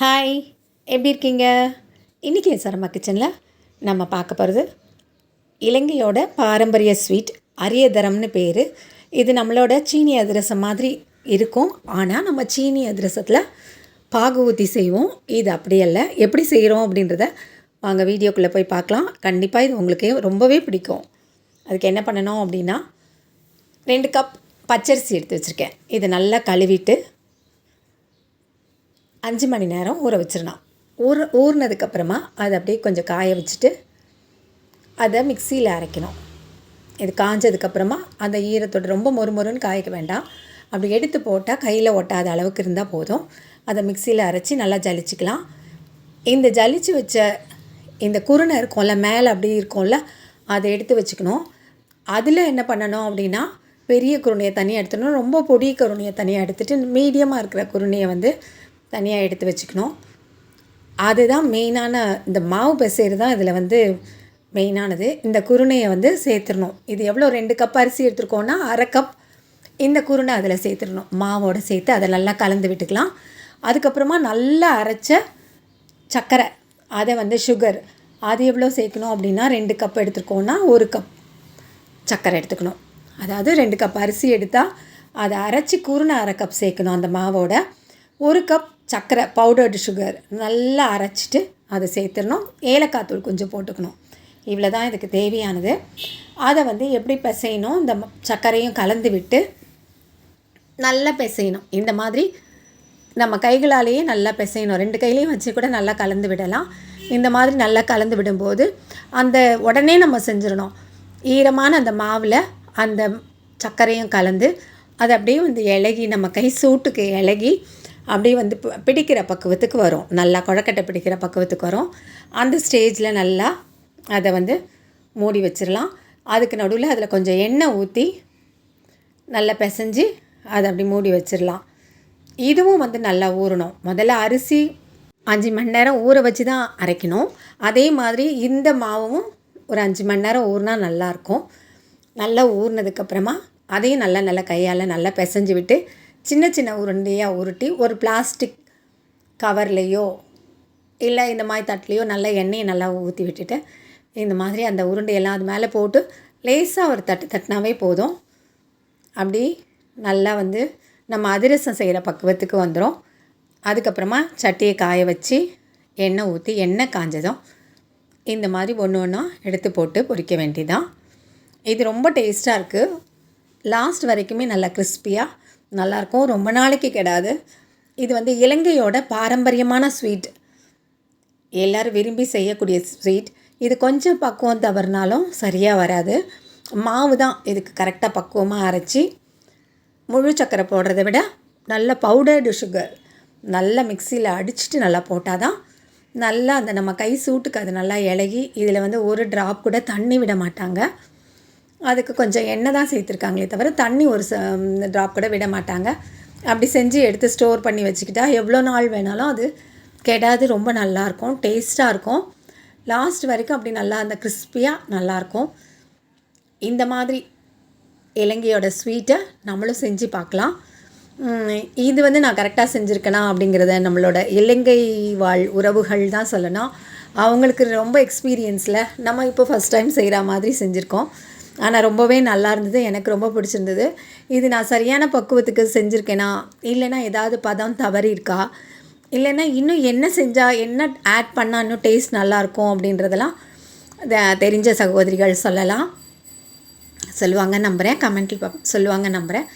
Hi எப்படி இருக்கீங்க? இன்றைக்கி சரமா கிச்சனில் நம்ம பார்க்க போகிறது இலங்கையோட பாரம்பரிய ஸ்வீட் அரியதரம்னு பேர். இது நம்மளோட சீனி அதிரசம் மாதிரி இருக்கும். ஆனால் நம்ம சீனி அதிரசத்தில் பாகு ஊற்றி செய்வோம். இது அப்படியல்ல எப்படி செய்கிறோம் அப்படின்றத வாங்க வீடியோக்குள்ளே போய் பார்க்கலாம். கண்டிப்பாக இது உங்களுக்கு ரொம்பவே பிடிக்கும். அதுக்கு என்ன பண்ணணும் அப்படின்னா ரெண்டு கப் பச்சரிசி எடுத்து வச்சுருக்கேன். இதை நல்லா கழுவிட்டு அஞ்சு மணி நேரம் ஊற வச்சிடணும் ஊற ஊறினதுக்கப்புறமா அதை அப்படியே கொஞ்சம் காய வச்சுட்டு அதை மிக்சியில் அரைக்கணும். இது காஞ்சதுக்கப்புறமா அந்த ஈரத்தோட ரொம்ப மொறு மொறுன்னு காய்க்க வேண்டாம். அப்படி எடுத்து போட்டால் கையில் ஒட்டாத அளவுக்கு இருந்தால் போதும். அதை மிக்சியில் அரைச்சி நல்லா ஜலிச்சுக்கலாம். இந்த ஜலிச்சு வச்ச இந்த குருணை இருக்கும்ல மேலே அப்படி இருக்கும்ல அதை எடுத்து வச்சுக்கணும். அதில் என்ன பண்ணணும் அப்படின்னா பெரிய குருணையை தனியாக எடுத்துடணும். ரொம்ப பொடி குருணையை தனியாக எடுத்துகிட்டு மீடியமாக இருக்கிற குருணையை வந்து தனியாக எடுத்து வச்சுக்கணும். அதுதான் மெயினான இந்த மாவு பெசையிறது தான் இதில் வந்து மெயினானது இந்த குருணையை வந்து சேர்த்துடணும். இது எவ்வளோ ரெண்டு கப் அரிசி எடுத்துருக்கோன்னா அரை கப் இந்த குருணை அதில் சேர்த்துடணும். மாவோடு சேர்த்து அதை நல்லா கலந்து விட்டுக்கலாம். அதுக்கப்புறமா நல்லா அரைச்ச சர்க்கரை அதை வந்து சுகர் அது எவ்வளோ சேர்க்கணும் அப்படின்னா ரெண்டு கப் எடுத்துருக்கோன்னா ஒரு கப் சர்க்கரை எடுத்துக்கணும். அதாவது ரெண்டு கப் அரிசி எடுத்தால் அதை அரைச்சி குருணை அரை கப் சேர்க்கணும் அந்த மாவோட. ஒரு கப் சர்க்கரை பவுடர்டு சுகர் நல்லா அரைச்சிட்டு அதை சேர்த்துடணும். ஏலக்காய் தூள் கொஞ்சம் போட்டுக்கணும். இவ்வளோ தான் இதுக்கு தேவையானது. அதை வந்து எப்படி பிசையணும்? இந்த சர்க்கரையும் கலந்து விட்டு நல்லா பிசையணும். இந்த மாதிரி நம்ம கைகளாலேயே நல்லா பிசையணும். ரெண்டு கையிலையும் வச்சு கூட நல்லா கலந்து விடலாம். இந்த மாதிரி நல்லா கலந்து விடும்போது அந்த உடனே நம்ம செஞ்சிடணும். ஈரமான அந்த மாவில் அந்த சர்க்கரையும் கலந்து அது அப்படியே வந்து இலகி நம்ம கை சூட்டுக்கு இலகி அப்படியே வந்து பிடிக்கிற பக்குவத்துக்கு வரும். நல்லா குழக்கட்டை பிடிக்கிற பக்குவத்துக்கு வரும். அந்த ஸ்டேஜில் நல்லா அதை வந்து மூடி வச்சிடலாம் அதுக்கு நடுவில் அதில் கொஞ்சம் எண்ணெய் ஊற்றி நல்லா பிசைஞ்சு அதை அப்படி மூடி வச்சிடலாம் இதுவும் வந்து நல்லா ஊறணும். முதல்ல அரிசி அஞ்சு மணி நேரம் ஊற வச்சு தான் அரைக்கணும். அதே மாதிரி இந்த மாவும் ஒரு அஞ்சு மணி நேரம் ஊறினா நல்லாயிருக்கும் நல்லா ஊறினதுக்கப்புறமா அதையும் நல்லா நல்லா கையால் நல்லா பிசைஞ்சு விட்டு சின்ன சின்ன உருண்டையாக உருட்டி ஒரு பிளாஸ்டிக் கவர்லேயோ இல்லை இந்த மாதிரி தட்டிலையோ நல்லா எண்ணெயை நல்லா ஊற்றி விட்டுட்டு இந்த மாதிரி அந்த உருண்டையெல்லாம் அது மேலே போட்டு லேசாக ஒரு தட்டு தட்டினாவே போதும். அப்படி நல்லா வந்து நம்ம அதிரசம் செய்கிற பக்குவத்துக்கு வந்துடும் அதுக்கப்புறமா சட்டியை காய வச்சு எண்ணெய் ஊற்றி எண்ணெய் காஞ்சதும் இந்த மாதிரி ஒன்று ஒன்றா எடுத்து போட்டு பொரிக்க வேண்டியதான் இது ரொம்ப டேஸ்ட்டாக இருக்குது லாஸ்ட் வரைக்குமே நல்லா கிறிஸ்பியாக நல்லாயிருக்கும் ரொம்ப நாளைக்கு கெடாது. இது வந்து இலங்கையோட பாரம்பரியமான ஸ்வீட். எல்லோரும் விரும்பி செய்யக்கூடிய ஸ்வீட். இது கொஞ்சம் பக்குவம் தவறுனாலும் சரியாக வராது. மாவு தான் இதுக்கு கரெக்டாக பக்குவமாக அரைச்சி முழு சக்கரை போடுறத விட நல்ல பவுடர்டு சுகர் நல்லா மிக்சியில் அடிச்சுட்டு நல்லா போட்டால் தான் நல்லா அந்த நம்ம கை சூட்டுக்கு அது நல்லா இலகி இதில் வந்து ஒரு ட்ராப் கூட தண்ணி விட மாட்டாங்க. அதுக்கு கொஞ்சம் எண்ணெய் தான் சேர்த்துருக்காங்களே தவிர தண்ணி ஒரு ட்ராப் கூட விட மாட்டாங்க. அப்படி செஞ்சு எடுத்து ஸ்டோர் பண்ணி வச்சுக்கிட்டா எவ்வளோ நாள் வேணாலும் அது கெடாது ரொம்ப நல்லாயிருக்கும் டேஸ்ட்டாக இருக்கும். லாஸ்ட் வரைக்கும் அப்படி நல்லா அந்த கிறிஸ்பியாக நல்லாயிருக்கும் இந்த மாதிரி இலங்கையோட ஸ்வீட்டை நம்மளும் செஞ்சு பார்க்கலாம். இது வந்து நான் கரெக்டாக செஞ்சுருக்கேனா அப்படிங்கிறத நம்மளோட இலங்கை வாழ் உறவுகள் தான் சொல்லணும். அவங்களுக்கு ரொம்ப எக்ஸ்பீரியன்ஸில் நம்ம இப்போ ஃபஸ்ட் டைம் செய்கிற மாதிரி செஞ்சுருக்கோம். ஆனால் ரொம்பவே நல்லா இருந்தது. எனக்கு ரொம்ப பிடிச்சிருந்தது. இது நான் சரியான பக்குவத்துக்கு செஞ்சுருக்கேனா? இல்லைன்னா ஏதாவது பதம் தவறி இருக்கா? இல்லைன்னா இன்னும் என்ன செஞ்சால் என்ன ஆட் பண்ணால் இன்னும் டேஸ்ட் நல்லாயிருக்கும் அப்படின்றதெல்லாம் த- தெரிஞ்ச சகோதரிகள் சொல்லலாம். சொல்லுவாங்க நம்புகிறேன் கமெண்ட்டில் பா சொல்லுவாங்க நம்புகிறேன்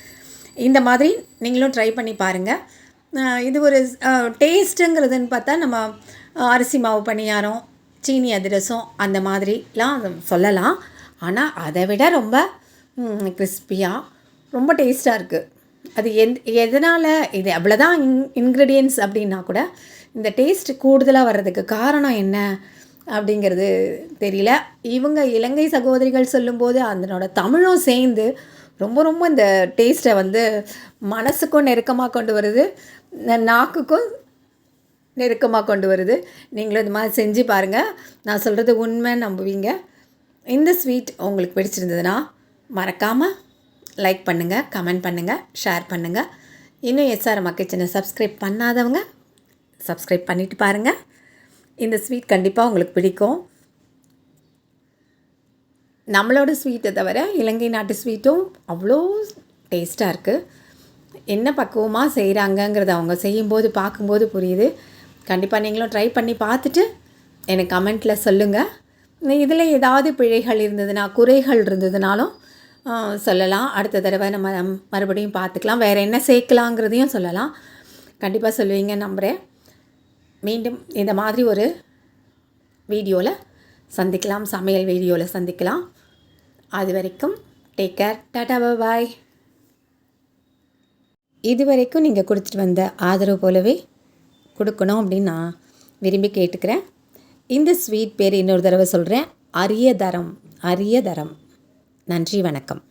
இந்த மாதிரி நீங்களும் ட்ரை பண்ணி பாருங்கள் இது ஒரு டேஸ்ட்டுங்கிறதுன்னு பார்த்தா நம்ம அரிசி மாவு பணியாரம் சீனி அதிரசம் அந்த மாதிரிலாம் சொல்லலாம். ஆனால் அதை விட ரொம்ப கிறிஸ்பியாக ரொம்ப டேஸ்ட்டாக இருக்குது அது எந் எதனால் இது அவ்வளோதான் இன் இன்க்ரீடியன்ஸ் அப்படின்னா கூட இந்த டேஸ்ட் கூடுதலாக வர்றதுக்கு காரணம் என்ன அப்படிங்கிறது தெரியல. இவங்க இலங்கை சகோதரிகள் சொல்லும்போது அதனோட தமிழும் சேர்ந்து ரொம்ப ரொம்ப இந்த டேஸ்ட்டை வந்து மனசுக்கும் நெருக்கமாக கொண்டு வருது. நாக்குக்கும் நெருக்கமாக கொண்டு வருது. நீங்களும் இந்த மாதிரி செஞ்சு பாருங்கள் நான் சொல்கிறது உண்மை நம்புவீங்க. இந்த ஸ்வீட் உங்களுக்கு பிடிச்சிருந்ததுன்னா மறக்காமல் லைக் பண்ணுங்கள் கமெண்ட் பண்ணுங்கள் ஷேர் பண்ணுங்கள் இன்னும் எஸ்ஆர் கிச்சனை சப்ஸ்கிரைப் பண்ணாதவங்க சப்ஸ்கிரைப் பண்ணிவிட்டு பாருங்கள் இந்த ஸ்வீட் கண்டிப்பாக உங்களுக்கு பிடிக்கும். நம்மளோட ஸ்வீட்டை தவிர இலங்கை நாட்டு ஸ்வீட்டும் அவ்வளோ டேஸ்ட்டாக இருக்குது என்ன பக்குவமாக செய்கிறாங்கங்கிறத அவங்க செய்யும்போது பார்க்கும்போது புரியுது. கண்டிப்பாக நீங்களும் ட்ரை பண்ணி பார்த்துட்டு எனக்கு கமெண்ட்டில் சொல்லுங்கள் இதில் ஏதாவது பிழைகள் இருந்ததுன்னா குறைகள் இருந்ததுனாலும் சொல்லலாம். அடுத்த தடவை நம்ம மறுபடியும் பார்த்துக்கலாம். வேறு என்ன சேர்க்கலாங்கிறதையும் சொல்லலாம். கண்டிப்பாக சொல்லுவீங்க நம்புகிறேன் மீண்டும் இந்த மாதிரி ஒரு வீடியோவில் சந்திக்கலாம். சமையல் வீடியோவில் சந்திக்கலாம். அது வரைக்கும் டேக் கேர் டாடா பாய் இது வரைக்கும் நீங்கள் கொடுத்துட்டு வந்த ஆதரவு போலவே கொடுக்கணும் அப்படின்னு நான் விரும்பி கேட்டுக்கிறேன். இந்த ஸ்வீட் பேர் இன்னொரு தடவை சொல்கிறேன் அரியதரம். அரியதரம். நன்றி வணக்கம்.